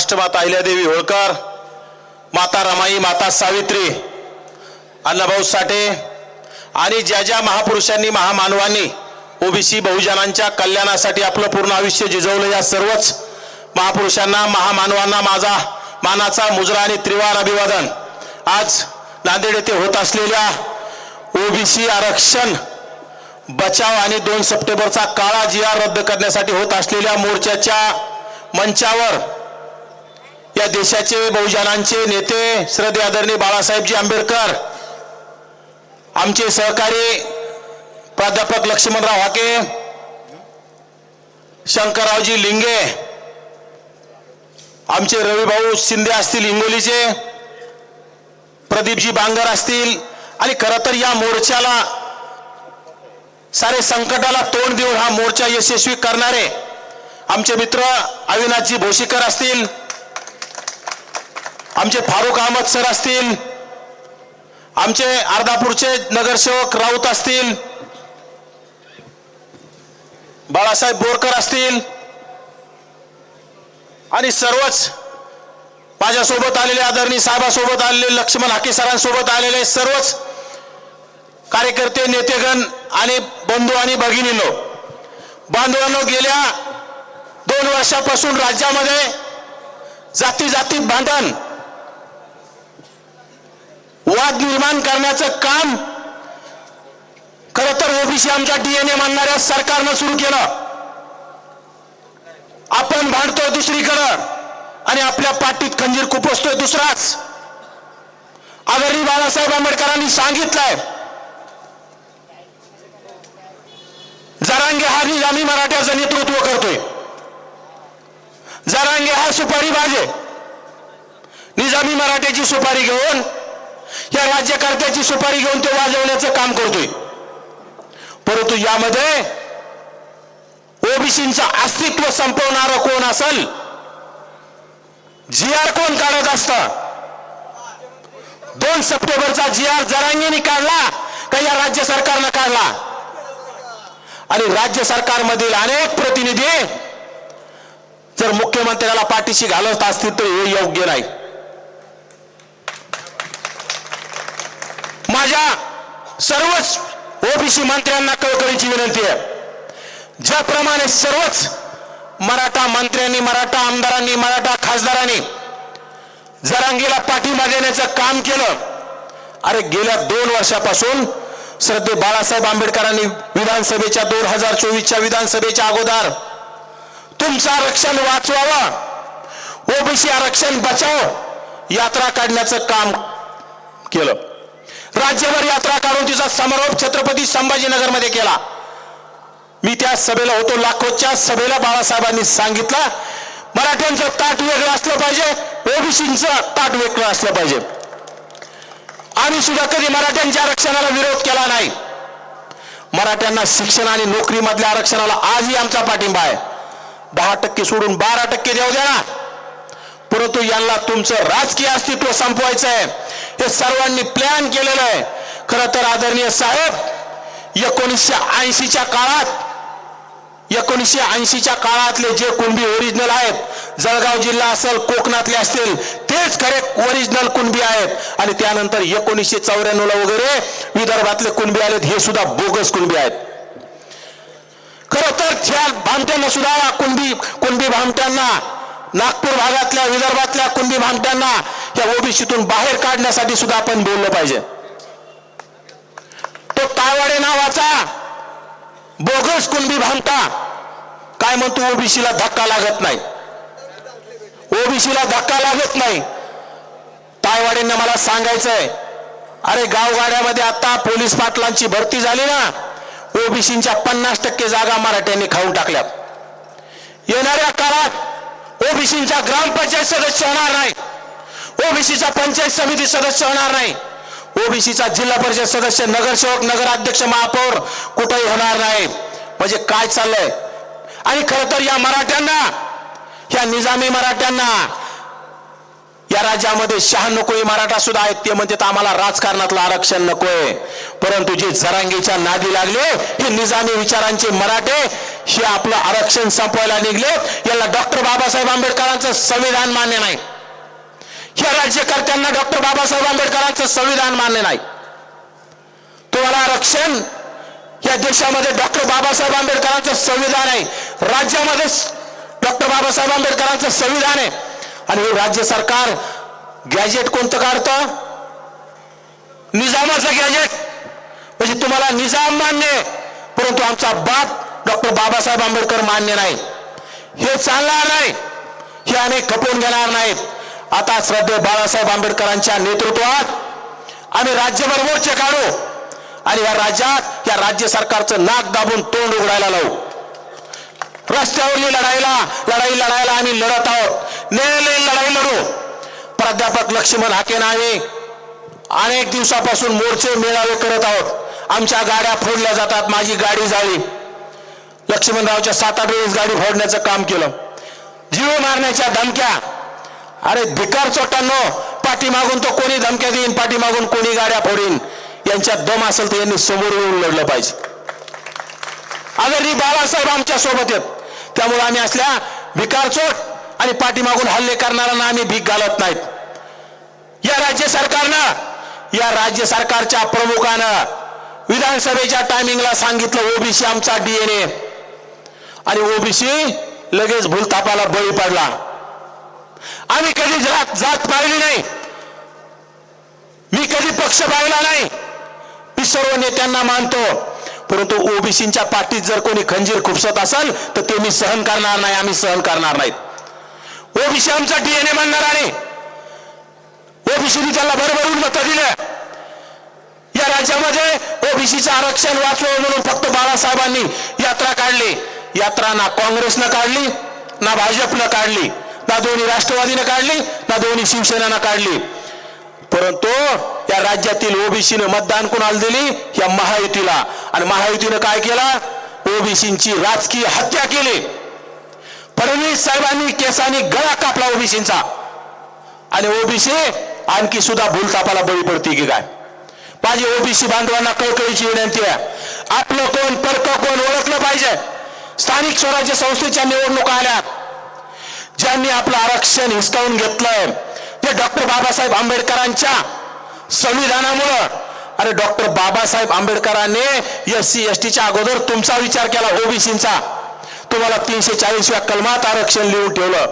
राष्ट्रमाता अहिल्यादेवी होळकर माता रमाई माता सावित्री अण्णाभाऊ साठे आणि ज्या ज्या महापुरुषांनी महामानवांनी ओबीसी बहुजनांच्या कल्याणासाठी आपलं पूर्ण आयुष्य झिजवलं या सर्वच महापुरुषांना महामानवांना माझा मानाचा मुजरा आणि त्रिवार अभिवादन. आज नांदेड येथे होत असलेल्या ओबीसी आरक्षण बचाव आणि दोन सप्टेंबरचा काळा जी आर रद्द करण्यासाठी होत असलेल्या मोर्चाच्या मंचावर या देशाचे बहुजनांचे नेते श्रद्धे आदरणीय बाळासाहेबजी आंबेडकर आमचे सहकारी प्राध्यापक लक्ष्मणराव हाके शंकररावजी लिंगे आमचे रविभाऊ शिंदे असतील हिंगोलीचे प्रदीपजी बांगर असतील आणि खरं तर या मोर्चाला सारे संकटाला तोंड देऊन हा मोर्चा यशस्वी करणारे आमचे मित्र अविनाथजी भोशीकर असतील आमचे फारुख अहमद सर असतील. आमचे अर्धापूरचे नगरसेवक राऊत असतील. बाळासाहेब बोरकर असतील. आणि सर्वच माझ्यासोबत आलेले आदरणीय साहेबासोबत आलेले लक्ष्मण हाके सरांसोबत आलेले सर्वच कार्यकर्ते नेतेगण आणि बंधू आणि भगिनीनो. बांधवांनो गेल्या दोन वर्षापासून राज्यामध्ये जाती जातीत भांडण वाद निर्माण करण्याचं काम खर तर ओबीसी आमच्या डीएनए मानणाऱ्या सरकारनं सुरू केलं. आपण भांडतोय दुसरीकडं आणि आपल्या पाठीत खंजीर खुपसतोय दुसराच. आदरणीय बाळासाहेब आंबेडकरांनी सांगितलंय जरांगे हा निजामी मराठ्याचं नेतृत्व करतोय. जरांगे हा सुपारी बाजे निजामी मराठ्याची सुपारी घेऊन या राज्यकर्त्याची सुपारी घेऊन ते वाजवण्याचं काम करतोय. परंतु यामध्ये ओबीसीचं अस्तित्व संपवणार कोण असेल? जी आर कोण काढत असत? दोन सप्टेंबरचा जी आर जरांगीने काढला का या राज्य सरकारनं काढला? आणि राज्य सरकारमधील अनेक प्रतिनिधी जर मुख्यमंत्र्याला पाठीशी घालत असतील तर हे योग्य नाही. माझ्या सर्वच ओबीसी मंत्र्यांना कळकळीची विनंती आहे. ज्याप्रमाणे सर्वच मराठा मंत्र्यांनी मराठा आमदारांनी मराठा खासदारांनी जरांगीला पाठिंबा देण्याचं काम केलं अरे गेल्या दोन वर्षापासून श्रद्धे बाळासाहेब आंबेडकरांनी विधानसभेच्या दोन हजार चोवीसच्या विधानसभेच्या अगोदर तुमचं आरक्षण वाचवावं ओबीसी आरक्षण बचाव यात्रा काढण्याचं काम केलं. राज्यभर यात्रा काढून तिचा समारोप छत्रपती संभाजीनगरमध्ये केला. मी त्या सभेला होतो. लाखोच्या सभेला बाळासाहेबांनी सांगितलं मराठ्यांचं ताट वेगळं असलं पाहिजे ओबीसीचं ताट वेगळं असलं पाहिजे. आम्ही सुद्धा कधी मराठ्यांच्या आरक्षणाला विरोध केला नाही. मराठ्यांना शिक्षण आणि नोकरीमधल्या आरक्षणाला आजही आमचा पाठिंबा आहे. दहा टक्के सोडून बारा टक्के देऊ द्या ना परंतु यांना तुमचं राजकीय अस्तित्व संपवायचं आहे हे सर्वांनी प्लॅन केलेलं आहे. खरं तर आदरणीय साहेब एकोणीसशे ऐंशीच्या काळात एकोणीसशे ऐंशीच्या काळातले जे कुणबी ओरिजिनल आहेत जळगाव जिल्हा असेल कोकणातले असतील तेच खरे ओरिजिनल कुणबी आहेत. आणि त्यानंतर एकोणीसशे चौऱ्याण्णवला वगैरे विदर्भातले कुणबी आलेत हे सुद्धा बोगस कुणबी आहेत. खरं तर त्या भामट्यांना सुद्धा कुणबी कुणबी भामट्यांना नागपूर भागातल्या विदर्भातल्या कुणबी भामट्यांना या ओबीसीतून बाहेर काढण्यासाठी सुद्धा आपण बोललं पाहिजे. तो तायवाडे नावाचा बोगस कुणबी भामटा काय म्हणतो ओबीसीला धक्का लागत नाही. ओबीसीला धक्का लागत नाही. तायवाडेंना मला सांगायचंय अरे गावगाड्यामध्ये आता पोलीस पाटलांची भरती झाली ना ओबीसीच्या पन्नास टक्के जागा मराठ्यांनी खाऊन टाकल्या. येणाऱ्या काळात ओबीसीचा ग्रामपंचायत सदस्य होणार नाही. ओबीसीचा पंचायत समिती सदस्य होणार नाही. ओबीसीचा जिल्हा परिषद सदस्य नगरसेवक नगराध्यक्ष महापौर कुठेही होणार नाही. म्हणजे काय चाललंय? आणि खरं तर या मराठ्यांना या निजामी मराठ्यांना या राज्यामध्ये शहाण्णव कोळी मराठा सुद्धा आहेत. ते म्हणतात आम्हाला राजकारणातलं आरक्षण नकोय. परंतु जे जरांगीच्या नादी लागले हे निजामी विचारांचे मराठे हे आपलं आरक्षण संपवायला निघले. याला डॉक्टर बाबासाहेब आंबेडकरांचं संविधान मान्य नाही. या राज्यकर्त्यांना डॉक्टर बाबासाहेब आंबेडकरांचं संविधान मान्य नाही. तुम्हाला आरक्षण या देशामध्ये डॉक्टर बाबासाहेब आंबेडकरांचं संविधान आहे. राज्यामध्ये डॉक्टर बाबासाहेब आंबेडकरांचं संविधान आहे. आणि हे राज्य सरकार गॅजेट कोणतं काढतं? निजामाचं गॅजेट म्हणजे तुम्हाला निजाम मान्य आहे परंतु आमचा बाप डॉक्टर बाबासाहेब आंबेडकर मान्य नाही. हे चालणार नाही. हे अनेक खपवून घेणार नाहीत. आता श्रद्धे बाळासाहेब आंबेडकरांच्या नेतृत्वात आम्ही राज्यभर मोर्चे काढू आणि या राज्यात या राज्य सरकारचं नाक दाबून तोंड उघडायला लावू. रस्त्यावरली लढाईला लढाई लढायला आम्ही लढत आहोत. न्यायालयीन लढाई लढू. प्राध्यापक लक्ष्मण हाकेन आम्ही अनेक दिवसापासून मोर्चे मेळावे करत आहोत. आमच्या गाड्या फोडल्या जातात माझी गाडी जाळी. लक्ष्मणरावच्या सात आठ वेळेस गाडी फोडण्याचं काम केलं. जीव मारण्याच्या धमक्या. अरे भिकार चोटांनो पाठीमागून तो कोणी धमक्या देईन पाठीमागून कोणी गाड्या फोडीन. यांच्यात दम असेल तर यांनी समोर येऊन लढलं पाहिजे. अगर बाळासाहेब आमच्यासोबत आहेत. त्यामुळे आम्ही असल्या विकारचोट आणि पाठीमागून हल्ले करणाऱ्यांना आम्ही भीक घालत नाहीत. या राज्य सरकारनं या राज्य सरकारच्या प्रमुखानं विधानसभेच्या टायमिंगला सांगितलं ओबीसी आमचा डीएनए आणि ओबीसी लगेच भूलतापाला बळी पडला. आम्ही कधी जात जात पाहिली नाही. मी कधी पक्ष पाहिला नाही. मी सर्व नेत्यांना मानतो. परंतु ओबीसीच्या पाठीत जर कोणी खंजीर खुपसत असेल तर ते मी सहन करणार नाही आम्ही सहन करणार नाहीत. ओबीसी आमचा डीएनए म्हणणार आणि ओबीसीने त्याला भरभरून मतं दिलं. या राज्यामध्ये ओबीसीचं आरक्षण वाचवावं म्हणून फक्त बाळासाहेबांनी यात्रा काढली. यात्रा ना काँग्रेसनं काढली ना भाजपनं काढली ना दोन्ही राष्ट्रवादीनं काढली ना दोन्ही शिवसेनेनं काढली. परंतु या राज्यातील ओबीसीने मतदान कोणाला दिली? या महायुतीला. आणि महायुतीनं काय केला? ओबीसींची राजकीय हत्या केली. फडणवीस साहेबांनी केसांनी गळा कापला ओबीसींचा. आणि ओबीसी आणखी सुद्धा भूलतापाला बळी पडते की काय? माझी ओबीसी बांधवांना कळकळीची विनंती आहे. आपलं कोण परक कोण ओळखलं पाहिजे? स्थानिक स्वराज्य संस्थेच्या निवडणुका आल्या ज्यांनी आपलं आरक्षण हिसकावून घेतलंय. डॉक्टर बाबासाहेब आंबेडकरांच्या संविधानामुळं. अरे डॉक्टर बाबासाहेब आंबेडकरांनी एस सी एस टीच्या अगोदर तुमचा विचार केला ओबीसीचा तुम्हाला तीनशे चाळीसव्या कलमात आरक्षण लिहून ठेवलं.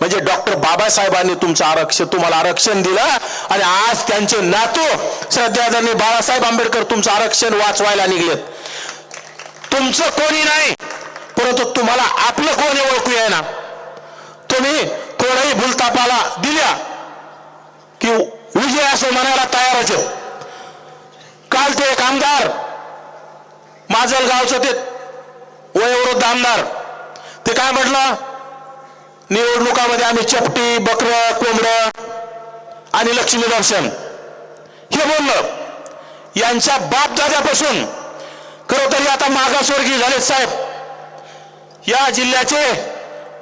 म्हणजे डॉक्टर बाबासाहेबांनी तुमचं आरक्षण तुम्हाला आरक्षण दिलं आणि आज त्यांचे नातू श्रद्धाधरणी बाळासाहेब आंबेडकर तुमचं आरक्षण वाचवायला निघलेत. तुमचं कोणी नाही परंतु तुम्हाला आपलं कोणी ओळखू ना तुम्ही थोडंही भूलतापाला दिल्या. की विजय असं म्हणायला तयारच आहे. काल ते एक आमदार माझल गावचं ते वयोवृद्ध आमदार ते काय म्हटलं? निवडणुकामध्ये आम्ही चपटी बकरं कोंबडं आणि लक्ष्मी दर्शन. हे बोललं. यांच्या बापदाद्यापासून खरं तरी आता मागासवर्गीय झालेत साहेब. या जिल्ह्याचे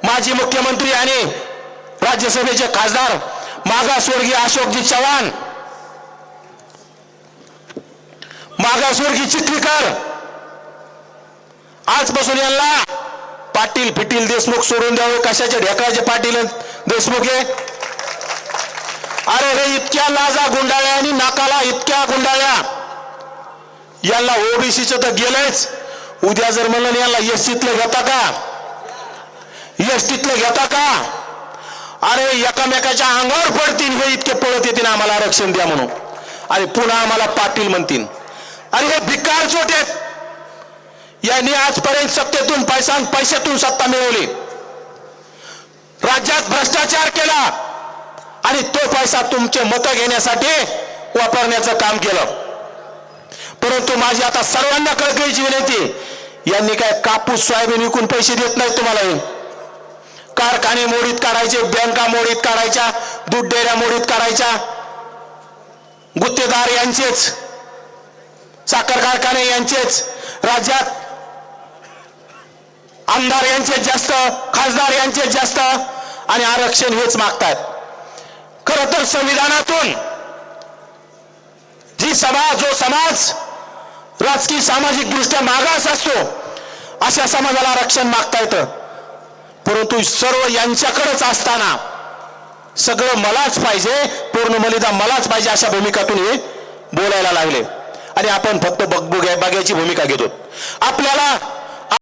माजी मुख्यमंत्री आणि राज्यसभेचे खासदार मागासवर्गीय अशोकजी चव्हाण. मागासवर्गीय चिखलीकर. आजपासून यांना पाटील फिटील देशमुख सोडून द्यावे. कशाचे ढेकळाचे पाटील देशमुख हे? अरे हे इतक्या लाजा गुंडाळ्या आणि नाकाला इतक्या गुंडाळ्या. यांना ओबीसीचं तर गेलंच उद्या जर म्हणलं यांना एसटीतलं घेता का? एसटीतलं घेता का? अरे एकामेकाच्या अंगावर पडतील हे इतके पळत येतील आम्हाला आरक्षण द्या म्हणून. आणि पुन्हा आम्हाला पाटील म्हणतील अरे हे भिकार चोट यांनी आजपर्यंत सत्तेतून पैसा पैशातून सत्ता मिळवली. राज्यात भ्रष्टाचार केला आणि तो पैसा तुमचे मत घेण्यासाठी वापरण्याचं काम केलं. परंतु माझी आता सर्वांना कळकळीची विनंती यांनी काय कापूस सोयाबीन विकून पैसे देत नाहीत तुम्हाला हे. कारखाने मोडीत काढायचे बँका मोडीत काढायच्या दूध डेऱ्या मोडीत काढायच्या. गुत्तेदार यांचेच साखर कारखाने यांचेच राज्यात आमदार यांचे जास्त खासदार यांचे जास्त आणि आरक्षण हेच मागतायत. खर तर संविधानातून जी समाज जो समाज राजकीय सामाजिक दृष्ट्या मागास असतो अशा समाजाला आरक्षण मागता येतं परंतु सर्व यांच्याकडेच असताना सगळं मलाच पाहिजे पूर्ण मलिदा मलाच पाहिजे अशा भूमिकातून हे बोलायला लागले. आणि आपण फक्त बघ बघ्याची बघायची भूमिका घेतो. आपल्याला